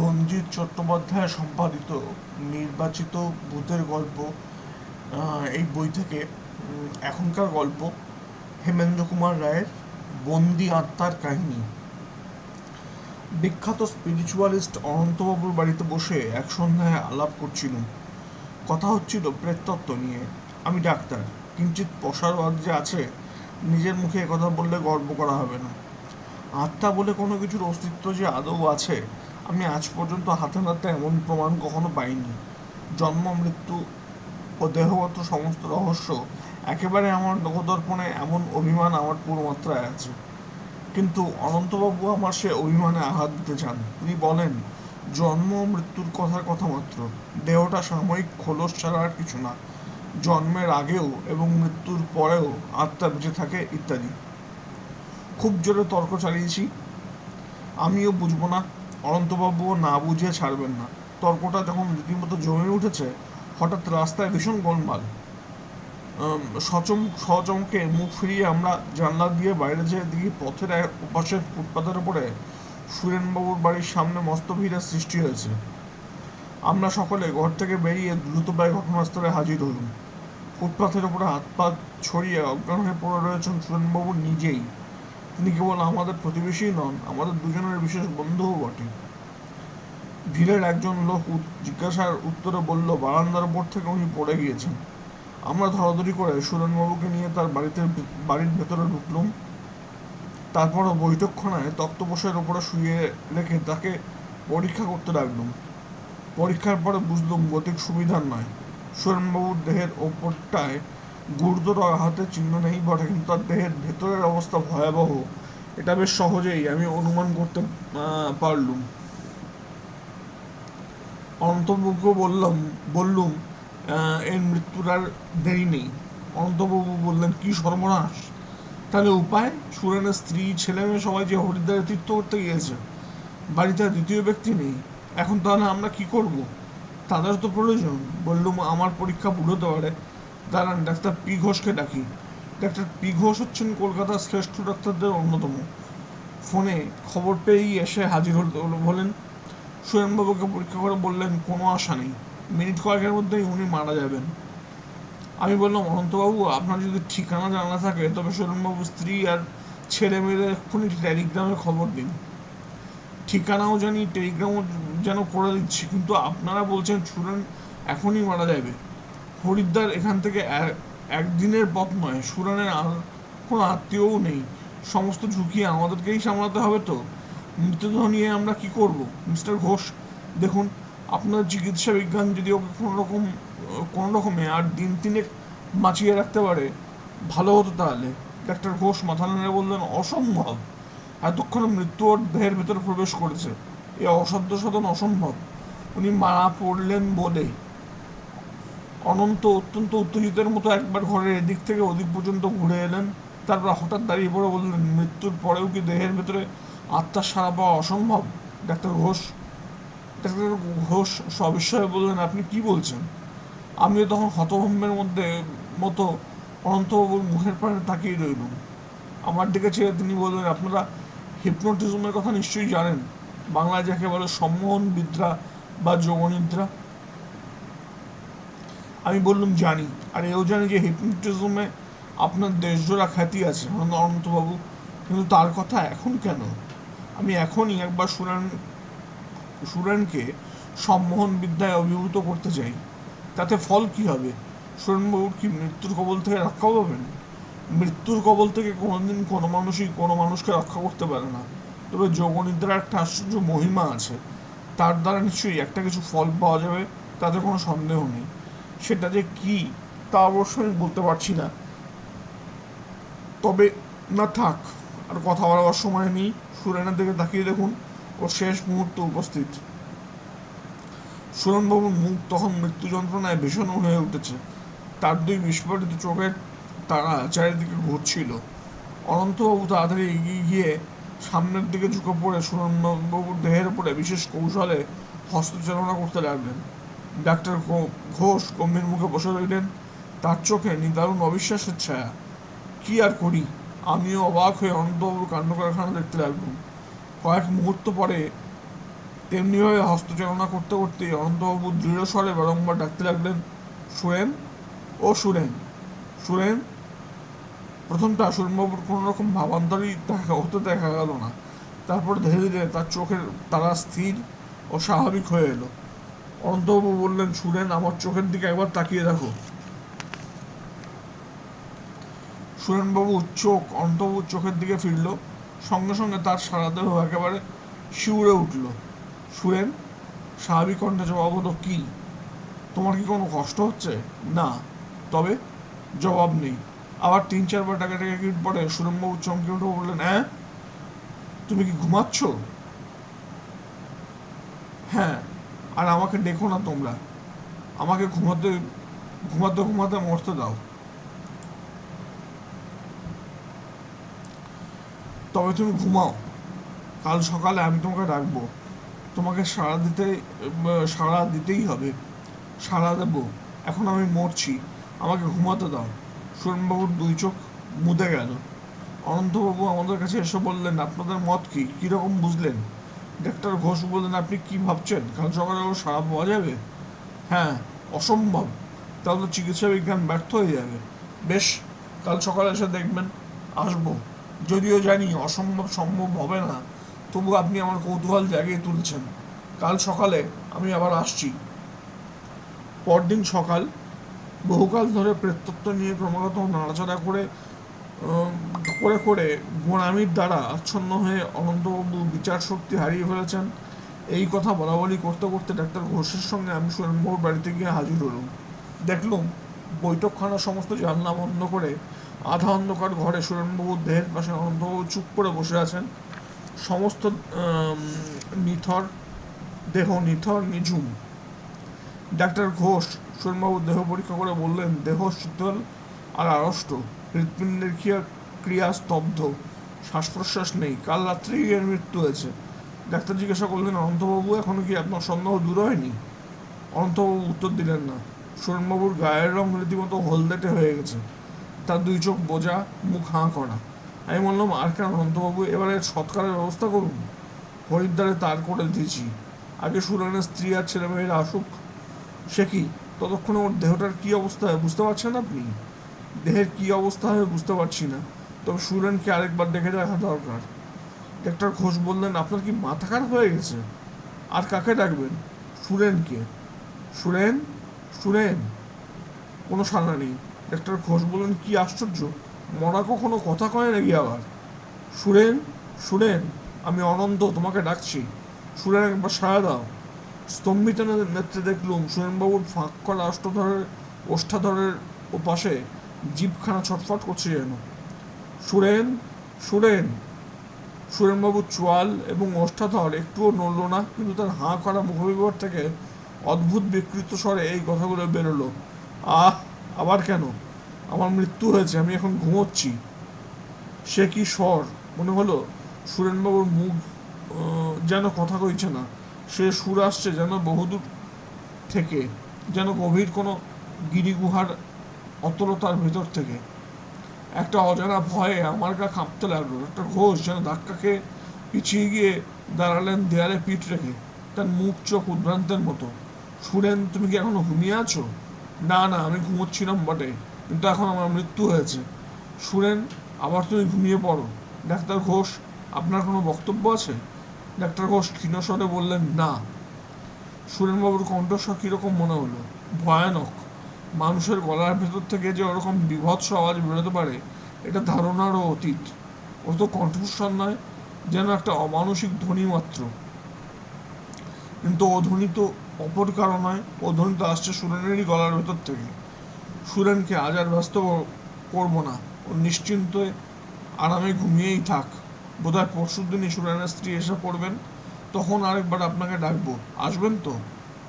রঞ্জিত চট্টোপাধ্যায় সম্পাদিত নির্বাচিত ভূতের গল্প এই বই থেকে এখনকার গল্প, হেমেন্দ্র কুমার রায়ের বন্দি আত্মার কাহিনী। বিখ্যাত স্পিরিচুয়ালিস্ট অনন্তবাবুর বাড়িতে বসে এক সন্ধ্যায় আলাপ করছিলাম। কথা হচ্ছিল প্রেততত্ত্ব নিয়ে। আমি ডাক্তার কিঞ্চিত পশারবাদ যে আছে, নিজের মুখে কথা বললে গর্ব করা হবে না। আত্মা বলে কোনো কিছুর অস্তিত্ব যে আদৌ আছে আমি আজ পর্যন্ত হাতে নাতে এমন প্রমাণ কখনো পাইনি। জন্ম, মৃত্যু ও দেহগত সমস্ত রহস্য একেবারে আমার লোকদর্পণে এমন অভিমান আমার পুরোমাত্রায় আছে। কিন্তু অনন্তবাবু আমার সে অভিমানে আঘাত দিতে চান। তিনি বলেন, জন্ম মৃত্যুর কথার কথা মাত্র। দেহটা সাময়িক খোলস ছাড়া আর কিছু না। জন্মের আগেও এবং মৃত্যুর পরেও আত্মা বেঁচে থাকে, ইত্যাদি। খুব জোরে তর্ক চালিয়েছি। আমিও বুঝব না। অনন্তবাবুও না বুঝিয়ে ছাড়বেন না। তর্কটা যখন রীতিমতো জমে উঠেছে, হঠাৎ রাস্তায় ভীষণ গোলমাল। সচম, সচমকে মুখ ফিরিয়ে আমরা জানলা দিয়ে বাইরে যেয়ে দেখি পথের ওপাশের ফুটপাতের উপরে সুরেনবাবুর বাড়ির সামনে মস্ত ভিড়ের সৃষ্টি হয়েছে। আমরা সকলে ঘর থেকে বেরিয়ে দ্রুত প্রায় ঘটনাস্থলে হাজির হলুম। ফুটপাথের উপরে হাত পা ছড়িয়ে অজ্ঞান হয়ে পড়ে রয়েছেন সুরেনবাবু নিজেই। তিনি কেবল আমাদের প্রতিবেশী নন, আমাদের দুজনের বিশেষ বন্ধুও বটে। ভিড়ের একজন লোক জিজ্ঞাসার উত্তরে বলল, বারান্দার উপর থেকে উনি পড়ে গিয়েছেন। আমরা ধরাধরি করে সুরেনবাবুকে নিয়ে তার বাড়িতে বাড়ির ভেতরে ঢুকলুম। তারপরও বৈঠকখানায় তক্তপোষের ওপরে শুয়ে রেখে তাকে পরীক্ষা করতে লাগলুম পরীক্ষার পরে বুঝলুম গতিক সুবিধার নয়। সুরেনবাবুর দেহের ওপরটায় গুরুতর আঘাতের চিহ্ন নেই বটে, কিন্তু তার দেহের ভেতরের অবস্থা ভয়াবহ। এটা বেশ সহজেই আমি অনুমান করতে পারলুম। অনন্তবাবুকে বললাম, বললুম এর মৃত্যুর আর দেরি নেই। অনন্তবাবু বললেন, কি সর্বনাশ? তাহলে উপায়? সুরেনের স্ত্রী ছেলে মেয়ে সবাই যে হরিদ্বারে তীর্থ করতে গিয়েছে, বাড়িতে দ্বিতীয় ব্যক্তি নেই। এখন তাহলে আমরা কি করব? তাদের তো প্রয়োজন। বললুম, আমার পরীক্ষা হতে পারে। দাঁড়ান, ডাক্তার পি ঘোষকে ডাকি। ডাক্তার পি ঘোষ হচ্ছেন কলকাতার শ্রেষ্ঠ ডাক্তারদের অন্যতম। ফোনে খবর পেয়েই এসে হাজির হলেন সুরেনবাবুকে পরীক্ষা করে বললেন, কোনো আশা নেই। মিনিট কয়েকের মধ্যেই উনি মারা যাবেন। আমি বললাম, অনন্তবাবু, আপনার যদি ঠিকানা জানা থাকে, তবে সুরেনবাবুর স্ত্রী আর ছেলে মেয়েদের এক্ষুনি টেলিগ্রামে খবর দিন। ঠিকানাও জানি, টেলিগ্রামও যেন করে দিচ্ছি, কিন্তু আপনারা বলছেন সুরেন এখনই মারা যাবে। হরিদ্বার এখান থেকে এক- একদিনের পথ নয় সুরেনের আর কোনো আত্মীয়ও নেই। সমস্ত ঝুঁকি আমাদেরকেই সামলাতে হবে তো? মৃতদেহ নিয়ে আমরা কি করব? মিস্টার ঘোষ, দেখুন, আপনার চিকিৎসা বিজ্ঞান যদি ওকে কোনো রকম কোনো রকমে আর দিন তিনেক বাঁচিয়ে রাখতে পারে, ভালো হতো তাহলে। ডাক্তার ঘোষ, মাথা নেড়ে বললেন, অসম্ভব। এতক্ষণে মৃত্যু ওর দেহের ভেতরে প্রবেশ করেছে। এ অসাধ্য সাধন অসম্ভব। উনি মারা পড়লেন বলে। অনন্ত, অত্যন্ত উত্তেজিতের মতো একবার ঘরের এদিক থেকে ওদিক পর্যন্ত ঘুরে এলেন। তারপর হঠাৎ দাঁড়িয়ে পড়ে বললেন, মৃত্যুর পরেও কি দেহের ভেতরে আত্মার সারা পাওয়া অসম্ভব। ডাক্তার ঘোষ ডাক্তার ঘোষ, সবিস্ময়ে বললেন, আপনি কি বলছেন? আমিও তখন হতভম্বের মধ্যে, মতো অনন্তবাবুর মুখের পানে তাকিয়ে রইলুম। আমার দিকে চেয়ে তিনি বললেন, আপনারা হিপনোটিজমের কথা নিশ্চয়ই জানেন। বাংলায় যাকে বলে সম্মোহন বিদ্রা বা যোগনিদ্রা আমি বললাম, জানি। আর এও জানি যে হিপনোটিজমে আপনার দেশজোড়া খ্যাতি আছে অনন্ত- অনন্তবাবু। কিন্তু তার কথা এখন কেন? আমি এখনই একবার সুরেন, সুরেনকে সম্মোহন বিদ্যায় অভিভূত করতে চাই। তাতে ফল কি হবে? সুরেনবাবুর কি মৃত্যুর কবল থেকে রক্ষা পাবেন? মৃত্যুর কবল থেকে কোনোদিন কোনো মানুষই কোনো মানুষকে রক্ষা করতে পারে না। তবে যোগনিদ্রার একটা আশ্চর্য মহিমা আছে। তার দ্বারা নিশ্চয়ই একটা কিছু ফল পাওয়া যাবে, তাতে কোনো সন্দেহ নেই। সেটা যে কি, তা অবশ্য আমি বলতে পারছি না। তবে না থাক। আর কথা বলার সময় নেই। সুরেনের দিকে তাকিয়ে দেখুন ও শেষ মুহূর্তে উপস্থিত। সুরেনবাবুর মুখ তখন মৃত্যু যন্ত্রণায় ভীষণ হয়ে উঠেছে। তার দুই বিস্ফোরিত চোখের তারা চারিদিকে ঘুরছিল। অনন্তবাবু তাড়াতাড়ি এগিয়ে গিয়ে সামনের দিকে ঝুঁকে পড়ে সুরেনবাবুর দেহের উপরে বিশেষ কৌশলে হস্তচালনা করতে লাগলেন। ডাক্তার ঘোষ গম্ভীর মুখে বসে রইলেন। তার চোখে নিদারুণ অবিশ্বাসের ছায়া। কি আর করি? আমিও অবাক হয়ে অনন্তবাবুর কাণ্ড কারখানা দেখতে লাগলাম। কয়েক মুহূর্ত পরে তেমনিভাবে হস্তচালনা করতে করতে অনন্তবাবু দৃঢ় স্বরে বারংবার ডাকতে লাগলেন, সুরেন? ও সুরেন সুরেন? প্রথমটা সুরেনবাবুর কোনো রকম ভাবান্তরই দেখা হতে দেখা গেল না। তারপর ধীরে ধীরে তার চোখের তারা স্থির ও স্বাভাবিক হয়ে এলো। অনন্তবাবু বললেন, সুরেন, আমার চোখের দিকে একবার তাকিয়ে দেখো। সুরেনবাবু চোখ অনন্তবাবুর চোখের দিকে ফিরল। সঙ্গে সঙ্গে তার সারা দেহ একেবারে শিউরে উঠল। সুরেন, স্বাভাবিক কণ্ঠে জবাব হলো, কি? তোমার কি কোনো কষ্ট হচ্ছে? না, তবে জবাব নেই। আবার তিন, চারবার টাকা টাকা কিট পরে সুরেনবাবু চমকে উঠে বললেন হ্যাঁ তুমি কি ঘুমাচ্ছ? হ্যাঁ আর আমাকে দেখো না তোমরা। আমাকে ঘুমাতে ঘুমাতে ঘুমাতে মরতে দাও। তবে তুমি ঘুমাও। কাল সকালে আমি তোমাকে ডাকবো। তোমাকে সাড়া দিতে সাড়া দিতেই হবে। সাড়া দেবো। এখন আমি মরছি। আমাকে ঘুমাতে দাও। সুরেনবাবুর দুই চোখ মুদে গেল। অনন্তবাবু আমাদের কাছে এসে বললেন, আপনাদের মত কি? কীরকম বুঝলেন? ডাক্তার ঘোষ বললেন, আপনি কি ভাবছেন? কাল সকালে ও সাড়া পাওয়া যাবে? হ্যাঁ অসম্ভব। তাহলে চিকিৎসা বিজ্ঞান ব্যর্থ হয়ে যাবে। বেশ, কাল সকালে এসে দেখবেন। আসব। যদিও জানি অসম্ভব সম্ভব হবে না, তবু আপনি আমার কৌতূহল জাগিয়ে তুলছেন। কাল সকালে আমি আবার আসছি। পরদিন সকাল, বহুকাল ধরে প্রেতত্ব নিয়ে ক্রমাগত নাড়াচাড়া করে করে করে গোড়ামির দ্বারা আচ্ছন্ন হয়ে অনন্তবাবু বিচার শক্তি হারিয়ে ফেলেছেন। এই কথা বলা বলি করতে করতে ডাক্তার ঘোষের সঙ্গে আমি সুরেনবাবুর বাড়িতে গিয়ে হাজির হলাম। দেখলুম বৈঠকখানা সমস্ত জানলা বন্ধ করে আধা অন্ধকার ঘরে সুরেনবাবুর দেহের পাশে অনন্তবাবু চুপ করে বসে আছেন। সমস্ত নিথর, দেহ নিথর, নিঝুম। ডাক্তার ঘোষ সুরেনবাবুর দেহ পরীক্ষা করে বললেন, দেহ শীতল আর আড়ষ্ট। হৃৎপিণ্ডের ক্রিয়া ক্রিয়া স্তব্ধ। শ্বাস প্রশ্বাস নেই। কাল রাত্রেই এর মৃত্যু হয়েছে। ডাক্তার জিজ্ঞাসা করলেন, অনন্তবাবু, এখনও কি আপনার সন্দেহ দূর হয়নি? অনন্তবাবু উত্তর দিলেন না। সুরেনবাবুর গায়ের রং রীতিমতো হলদেটে হয়ে গেছে। তার দুই চোখ বোঝা, মুখ হাঁ করা। আমি বললাম, আর কেন অনন্তবাবু, এবারে সৎকারের ব্যবস্থা করুন। হরিদ্বারে তার করে দিয়েছি। আগে সুরেনের স্ত্রী আর ছেলেমেয়েরা আসুক। সে কি ততক্ষণে ওর দেহটার কী অবস্থা হয় বুঝতে পারছেন আপনি? দেহের কী অবস্থা হবে বুঝতে পারছি না। তবে সুরেনকে আরেকবার দেখে দেখা দরকার। ডাক্তার ঘোষ বললেন, আপনার কি মাথা খারাপ হয়ে গেছে? আর কাকে ডাকবেন? সুরেনকে? সুরেন? সুরেন? কোনো সাড়া নেই। ডাক্তার ঘোষ বললেন, কি আশ্চর্য! মরা কখনো কথা কয় নাকি আবার? সুরেন সুরেন, আমি অনন্ত তোমাকে ডাকছি। সুরেন, একবার সাড়া দাও। স্তম্ভিত নেত্রে দেখলুম সুরেনবাবুর ফাঁক করা অষ্টধরের, ওষ্ঠাধরের ও পাশে জিভখানা ছটফট করছে যেন। সুরেন সুরেন! সুরেনবাবুর চোয়াল এবং ওষ্ঠাধর একটুও নড়ল না, কিন্তু তার হাঁ করা মুখবিবর থেকে অদ্ভুত বিকৃত স্বরে এই কথাগুলো বেরোলো। আহ আবার কেন? আমার মৃত্যু হয়েছে, আমি এখন ঘুমোচ্ছি। সে কি স্বর? মনে হলো সুরেনবাবুর মুখ যেন কথা কইছে না। সে সুর আসছে যেন বহুদূর থেকে, যেন গভীর কোনো গিরিগুহার অতলতার ভেতর থেকে। একটা অজানা ভয়ে আমার গা কাঁপতে লাগল, একটা ঘোষ যেন ধাক্কা খেয়ে পিছিয়ে গিয়ে দাঁড়ালেন দেয়ালে পিঠ রেখে, তার মুখ চোখ উদ্ভ্রান্তের মতো। সুরেন, তুমি কি এখনও ঘুমিয়ে আছো? না না, আমি ঘুমোচ্ছিলাম বটে। কিন্তু এখন আমার মৃত্যু হয়েছে। সুরেন আবার তুমি ঘুমিয়ে পড়ো। ডাক্তার ঘোষ, আপনার কোনো বক্তব্য আছে? ডাক্তার ঘোষ ক্ষীণস্বরে বললেন, না। সুরেনবাবুর কণ্ঠস্বর কীরকম মনে হলো? ভয়ানক। মানুষের গলার ভেতর থেকে যে ওরকম বিভৎস আওয়াজ বেরোতে পারে, এটা ধারণারও অতীত। ও তো কণ্ঠস্বর নয়, যেন একটা অমানসিক ধ্বনি মাত্র। কিন্তু ও ধ্বনি তো অপর কারও নয় আসছে সুরেনেরই গলার ভেতর থেকে। সুরেনকে আজ আর ব্যস্ত কর- করব না। ও নিশ্চিন্তে আরামে ঘুমিয়েই থাক। বোধহয় পরশু দিনই সুরেনের স্ত্রী এসে পড়বেন। তখন আরেকবার আপনাকে ডাকবো। আসবেন তো?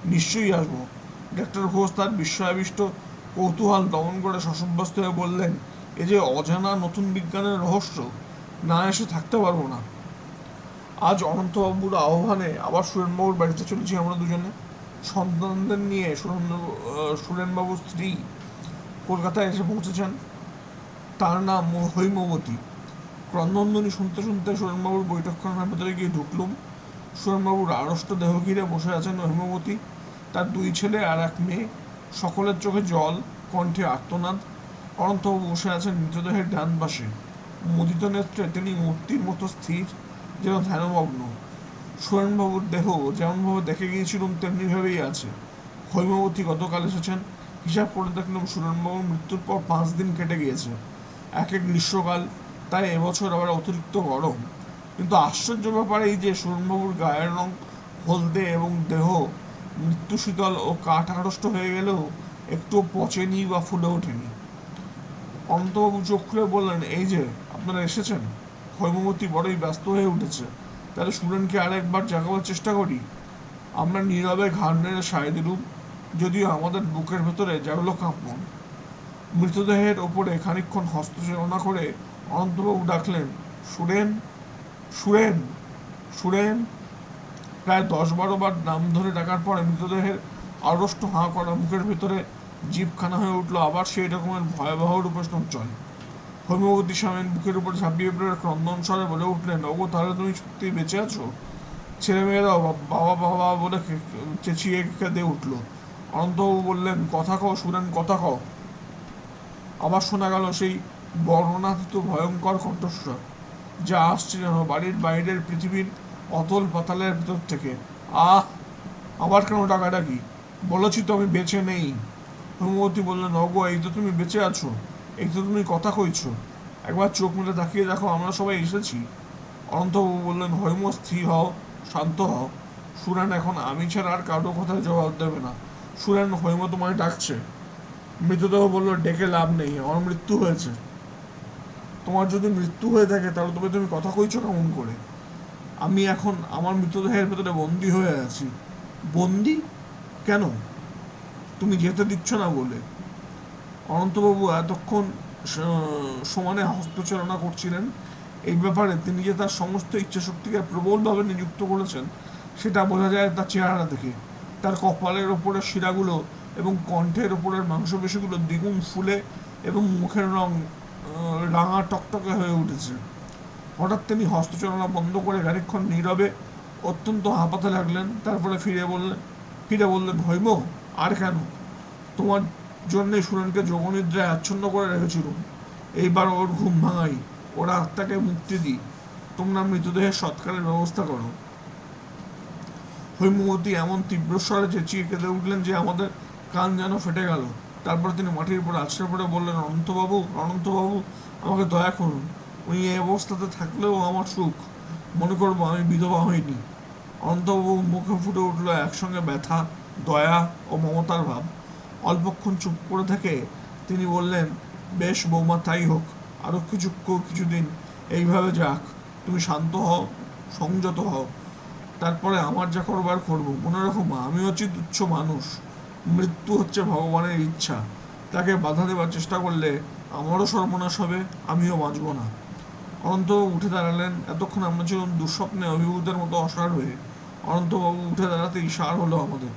নিশ্চয়ই আসব। ডাক্তার ঘোষ তার বিস্ময়াবিষ্ট কৌতূহল দমন করে শশব্যস্ত হয়ে বললেন, এ যে অজানা নতুন বিজ্ঞানের রহস্য, না এসে থাকতে পারব না। আজ অনন্তবাবুর আহ্বানে আবার সুরেনবাবুর বাড়িতে চলেছি আমরা দুজনে। সন্তানদের নিয়ে সুরেন্দ্র সুরেনবাবুর স্ত্রী কলকাতায় এসে পৌঁছেছেন। তার নাম হৈমবতী। ক্রন্দনধ্বনি শুনতে শুনতে সুরেনবাবুর বৈঠকখানার ভেতরে গিয়ে ঢুকলুম। সুরেনবাবুর আড়ষ্ট দেহ ঘিরে বসে আছেন হেমবতী। তার দুই ছেলে আর এক মেয়ে। সকলের চোখে জল, কণ্ঠে আর্তনাদ। অনন্তবাবু বসে আছেন মৃতদেহের ডান পাশে। মুদিত নেত্রে তিনি মূর্তির মতো স্থির, যেন ধ্যানমগ্ন। সুরেনবাবুর দেহ যেমনভাবে দেখে গিয়েছিলাম, তেমনিভাবেই আছে। হৈমবতী গতকাল এসেছেন। হিসাব করে দেখলাম সুরেনবাবুর মৃত্যুর পর পাঁচ দিন কেটে গিয়েছে। এক এক গ্রীষ্মকাল, তাই এবছর আবার অতিরিক্ত গরম। কিন্তু আশ্চর্য ব্যাপার এই যে সুরেনবাবুর গায়ের রং, হলদে এবং দেহ মৃত্যু শীতল ও কাঠ আড়ষ্ট হয়ে গেলেও একটু পচেনি বা ফুলে ওঠেনি। অনন্তবাবু চোখ খুলে বললেন, এই যে, আপনারা এসেছেন? হৈমবতী বড়ই ব্যস্ত হয়ে উঠেছে। তাহলে সুরেনকে আরেকবার জাগাবার চেষ্টা করি। আমরা নীরবে ঘাড় নেড়ে সায় দিলুম, যদিও আমাদের বুকের ভেতরে জাগলো কাঁপন। মৃতদেহের ওপরে খানিকক্ষণ হস্তচালনা করে অনন্তবাবু ডাকলেন, সুরেন সুরেন সুরেন। প্রায় দশ বারো বার নাম ধরে ডাকার পরে মৃতদেহের আড়ষ্ট হাঁ করা মুখের ভেতরে জিভখানা হয়ে উঠল। আবার সেই রকমের ভয়াবহ রূপে চল হৈমবতী স্বামীর বুকের উপর ঝাঁপিয়ে পড়ে ক্রন্দন স্বরে বলে উঠলেন, ওগো, তাহলে তুমি সত্যিই বেঁচে আছো? ছেলেমেয়েরাও বাবা বাবা বলে চেঁচিয়ে কেঁদে উঠল। অনন্তবাবু বললেন, কথা কও, সুরেন, কথা কও। আবার শোনা গেল সেই বর্ণনাতীত ভয়ঙ্কর কণ্ঠস্বর, যা আসছে যেন বাড়ির বাইরের পৃথিবীর অতল পাতালের ভেতর থেকে। আহ আবার কেন ডাকাডাকি? বলেছি তো আমি বেঁচে নেই। হেমবতী বললেন অগো এই তো তুমি বেঁচে আছো। এই তো তুমি কথা কইছো। একবার চোখ মেলে তাকিয়ে দেখো, আমরা সবাই এসেছি। অনন্তবাবু বললেন, হৈম, স্থির হও, শান্ত হও। সুরেন, এখন আমি ছাড়া আর কারও কথায় জবাব দেবে না। সুরেন, হৈম তোমায় ডাকছে। মৃতদেহ বলল, ডেকে লাভ নেই, আমার মৃত্যু হয়েছে। তোমার যদি মৃত্যু হয়ে থাকে, তাহলে তবে তুমি কথা কইছো কেমন করে? আমি এখন আমার মৃতদেহের ভেতরে বন্দি হয়ে আছি। বন্দি? কেন? তুমি যেতে দিচ্ছ না বলে। অনন্তবাবু এতক্ষণ সমানে হস্তচালনা করছিলেন। এই ব্যাপারে তিনি যে তার সমস্ত ইচ্ছাশক্তিকে প্রবলভাবে নিযুক্ত করেছেন, সেটা বোঝা যায় তার চেহারা দেখে। তার কপালের ওপরের শিরাগুলো এবং কণ্ঠের ওপরের মাংসপেশিগুলো দ্বিগুণ ফুলে এবং মুখের রং রাঙা টকটকে হয়ে উঠেছে। হঠাৎ তিনি হস্তচালনা বন্ধ করে খানিকক্ষণ নীরবে অত্যন্ত হাঁপাতে লাগলেন, তারপরে ফিরে বললেন ফিরে বললেন, হৈম, আর কেন? তোমার জন্যে সুরেনকে যোগনিদ্রায় আচ্ছন্ন করে রেখেছিলুম এইবার ওর ঘুম ভাঙাই। ওর আত্মাকে মুক্তি দিই। তোমরা মৃতদেহের সৎকারের ব্যবস্থা করো। হৈমবতী এমন তীব্র স্বরে চেঁচিয়ে কেঁদে উঠলেন যে আমাদের কান যেন ফেটে গেল। তারপর তিনি মাটির উপর আছড়ে পড়ে বললেন, অনন্তবাবু অনন্তবাবু, আমাকে দয়া করুন। উনি এই অবস্থাতে থাকলেও আমার সুখ। মনে করব আমি বিধবা হইনি। অনন্তবাবু মুখে ফুটে উঠল একসঙ্গে ব্যথা, দয়া ও মমতার ভাব। অল্পক্ষণ চুপ করে থেকে তিনি বললেন, বেশ বৌমা, তাই হোক আরও কিছু কিছুদিন, এইভাবে যাক, তুমি শান্ত হও, সংযত হও। তারপরে আমার যা করবার করব। মনে রাখো মা আমি হচ্ছি তুচ্ছ মানুষ, মৃত্যু হচ্ছে ভগবানের ইচ্ছা। তাকে বাধা দেবার চেষ্টা করলে আমারও সর্বনাশ হবে, আমিও বাঁচব না। অনন্ত উঠে দাঁড়ালেন, এতক্ষণ আমরা ছিলাম দুঃস্বপ্নে অভিভূতের মতো অসার হয়ে। অনন্তবাবু উঠে দাঁড়াতেই সার হলো আমাদের।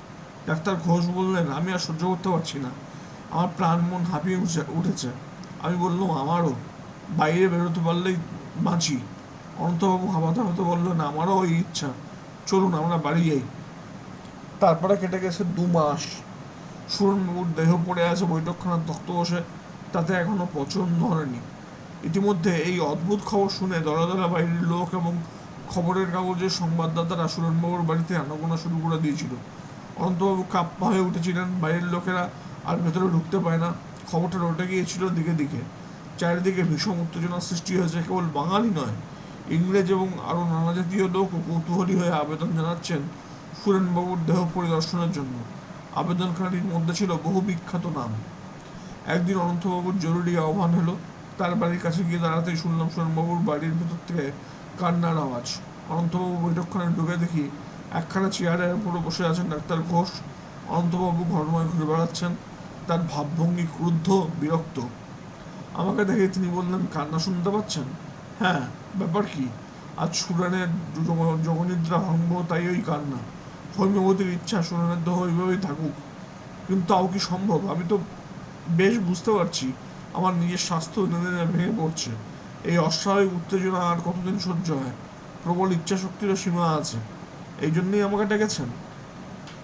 ডাক্তার ঘোষ বললেন, আমি আর সহ্য করতে পারছি না। আমার প্রাণ মন হাঁপিয়ে উঠছে- আমি বললাম, আমারও। বাইরে বেরোতে পারলেই বাঁচি। অনন্তবাবু হাঁপাতে হাঁপাতে বললেন, আমারও ওই ইচ্ছা। চলুন, আমরা বাড়ি যাই। তারপরে কেটে গেছে দু মাস। সুরনবাবুর দেহ পড়ে আছে বৈঠকখানার তক্ত বসে তাতে এখনও পচন ধরেনি। ইতিমধ্যে এই অদ্ভুত খবর শুনে দলা বাইরের লোক এবং খবরের কাগজের সংবাদদাতারা সুরেনবাবুর বাড়িতে আনাগোনা শুরু করে দিয়েছিল। অনন্তবাবু কাপ্পা হয়ে উঠেছিলেন বাইরের লোকেরা আর ভেতরে ঢুকতে পায় না। খবরটা রটে গিয়েছিল দিকে দিকে। চারিদিকে ভীষণ উত্তেজনার সৃষ্টি হয়েছে, কেবল বাঙালি নয়। ইংরেজ এবং আরও নানা জাতীয় লোক কৌতূহলী হয়ে আবেদন জানাচ্ছেন সুরেনবাবুর দেহ পরিদর্শনের জন্য। আবেদনকারীর মধ্যে ছিল বহু বিখ্যাত নাম। একদিন অনন্তবাবুর জরুরি আহ্বান হলো, তার বাড়ির কাছে গিয়ে দাঁড়াতেই শুনলাম সুরেনবাবুর বাড়ির ভেতর থেকে কান্নার আওয়াজ। অনন্তবাবু বৈঠকখানে ঢুকে দেখি একখানা চেয়ারের উপরে বসে আছেন ডাক্তার ঘোষ। অনন্তবাবু ঘরময় ঘুরে বেড়াচ্ছেন। তার ভাবভঙ্গি ক্রুদ্ধ, বিরক্ত। আমাকে দেখে তিনি বললেন, কান্না শুনতে পাচ্ছেন? হ্যাঁ ব্যাপার কি? আজ সুরানের জগ- জগনিদ্রা ভঙ্গ, তাই ওই কান্না। হৈমবতীর ইচ্ছা সুরানের দেহ ওইভাবেই থাকুক। কিন্তু তাও কি সম্ভব? আমি তো বেশ বুঝতে পারছি, আমার নিজের স্বাস্থ্য দিনে ভেঙে পড়ছে। এই অস্বাভাবিক উত্তেজনা আর কতদিন সহ্য হয়? প্রবল ইচ্ছা শক্তিরও সীমা আছে। এই জন্যই আমাকে ডেকেছেন।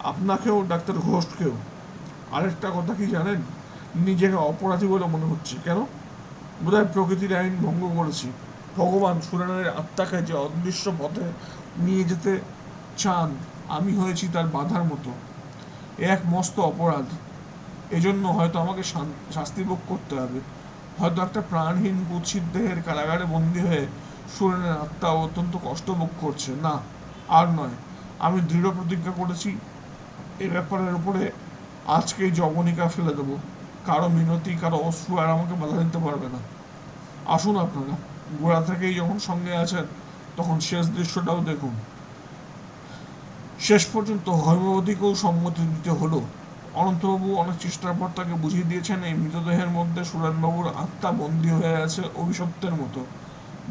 আপনাকেও, ডাক্তার ঘোষকেও। আরেকটা কথা কি জানেন? নিজেকে অপরাধী বলে মনে হচ্ছে। কেন? বোধহয় প্রকৃতির আইন ভঙ্গ করেছি। ভগবান সুরেনের আত্মাকে যে অদৃশ্য পথে নিয়ে যেতে চান, আমি হয়েছি তার বাধার মতো। এক মস্ত অপরাধ। এজন্য হয়তো আমাকে শাস্তি ভোগ করতে হবে। হয়তো একটা প্রাণহীন, কুৎসিত দেহের কারাগারে বন্দী হয়ে সুরেনের আত্মা অত্যন্ত কষ্ট ভোগ করছে। না, আর নয়। আমি দৃঢ় প্রতিজ্ঞা করেছি, এ ব্যাপারের উপরে আজকেই জবনিকা ফেলে দেবো। কারও মিনতি, কারও অশ্রু আর আমাকে বাধা দিতে পারবে না। আসুন আপনারা, গোড়া থেকেই যখন সঙ্গে আছেন, তখন শেষ দৃশ্যটাও দেখুন। শেষ পর্যন্ত হৈমবতীকেও সম্মতি দিতে হলো। অনন্তবাবু অনেক চেষ্টার পর তাকে বুঝিয়ে দিয়েছেন, এই মৃতদেহের মধ্যে সুরেনবাবুর আত্মা বন্দী হয়ে আছে অভিশপ্তের মতো।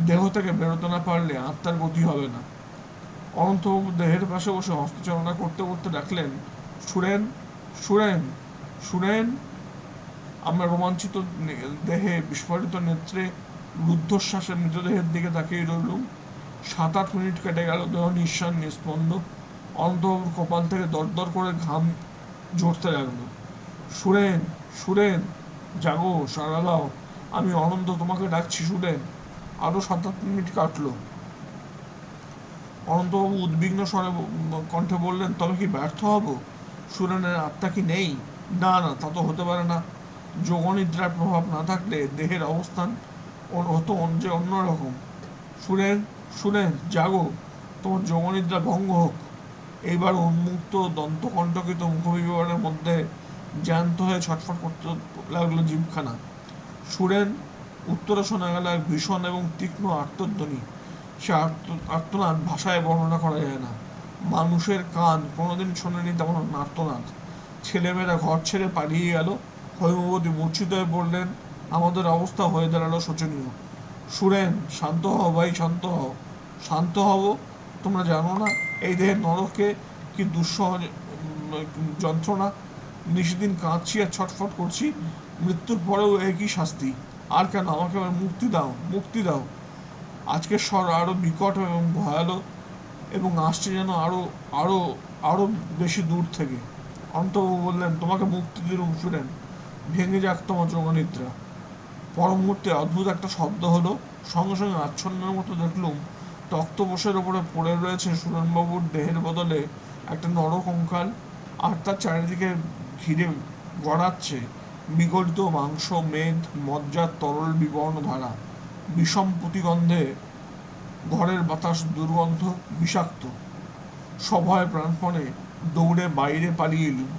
দেহ থেকে বেরোতে না পারলে আত্মার গতি হবে না। অনন্তবাবু দেহের পাশে বসে হস্তচালনা করতে করতে ডাকলেন, সুরেন সুরেন সুরেন। আমরা রোমাঞ্চিত দেহে বিস্ফোরিত নেত্রে রুদ্ধশ্বাসে মৃতদেহের দিকে তাকিয়ে রইলুম। সাত আট মিনিট কেটে গেল, দেহ নিঃশ্বাস নিস্পন্দ অনন্তবাবুর কপাল থেকে দরদর করে ঘাম ঝরতে লাগল। সুরেন সুরেন, জাগো সারা দাও, আমি অনন্ত তোমাকে ডাকছি, সুরেন। আরও সাত আট মিনিট কাটলো। অনন্তবাবু উদ্বিগ্ন স্বরে কণ্ঠে বললেন, তবে কি ব্যর্থ হব? সুরেনের আত্মা কি নেই? না না, তা তো হতে পারে না। যোগনিদ্রার প্রভাব না থাকলে দেহের অবস্থান হতো যে অন্যরকম সুরেন সুরেন, জাগো, তোমার যোগনিদ্রা ভঙ্গ হোক। এইবার উন্মুক্ত দন্তকণ্ঠকিত মুখবিবরণের মধ্যে জ্যান্ত হয়ে ছটফট করতে লাগল জিমখানা সুরেন উত্তরে শোনা গেল এক ভীষণ এবং তীক্ষ্ণ আত্মধ্বনি। সে আর্ত- আর্তনাদ ভাষায় বর্ণনা করা যায় না। মানুষের কান কোনোদিন শোনেনি তেমন আর্তনাদ। ছেলেমেয়েরা ঘর ছেড়ে পালিয়ে গেল, হৈমবতী মূর্ছিত হয়ে পড়লেন, আমাদের অবস্থা হয়ে দাঁড়াল শোচনীয়। সুরেন, শান্ত হও ভাই, শান্ত হও। শান্ত হব? তোমরা জানো না, এই দেহের নরকে কি দুঃসহ যন্ত্রণা? নিশিদিন কাঁদছি আর ছটফট করছি, মৃত্যুর পরেও একই শাস্তি? আর কেন আমাকে মুক্তি দাও মুক্তি দাও। আজকের স্বর আরও বিকট এবং ভয়ালো এবং আসছে যেন আরও আরও আরও বেশি দূর থেকে। অন্তবাবু বললেন, তোমাকে মুক্তি দিলুম শুনেন ভেঙে যাক তোমার যোগনিদ্রা মুহূর্তে অদ্ভুত একটা শব্দ হলো। সঙ্গে সঙ্গে আচ্ছন্নের মতো দেখলুম, তক্তপোষের ওপরে পড়ে রয়েছে সুরেনবাবুর দেহের বদলে একটা নরকঙ্কাল আর তার চারিদিকে ঘিরে গড়াচ্ছে বিগলিত মাংস, মেদ, মজ্জার তরল বিবর্ণ ধারা বিষম পুঁতিগন্ধে ঘরের বাতাস দুর্গন্ধ বিষাক্ত। সভয় প্রাণপণে দৌড়ে বাইরে পালিয়ে এলুম।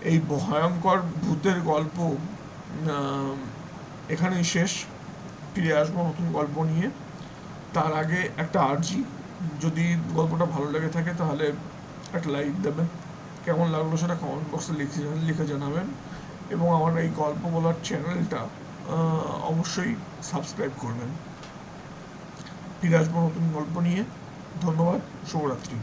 এই ভয়ঙ্কর ভূতের গল্প এখানেই শেষ। ফিরে আসব নতুন গল্প নিয়ে। তার আগে একটা আর্জি। যদি গল্পটা ভালো লেগে থাকে তাহলে একটা লাইক দেবেন। কেমন লাগল সেটা কমেন্ট বক্সে লিখে লিখে জানাবেন। এবং আমার এই গল্প বলার চ্যানেলটা অবশ্যই সাবস্ক্রাইব করবেন। ফিরে আসব নতুন গল্প নিয়ে ধন্যবাদ শুভরাত্রি।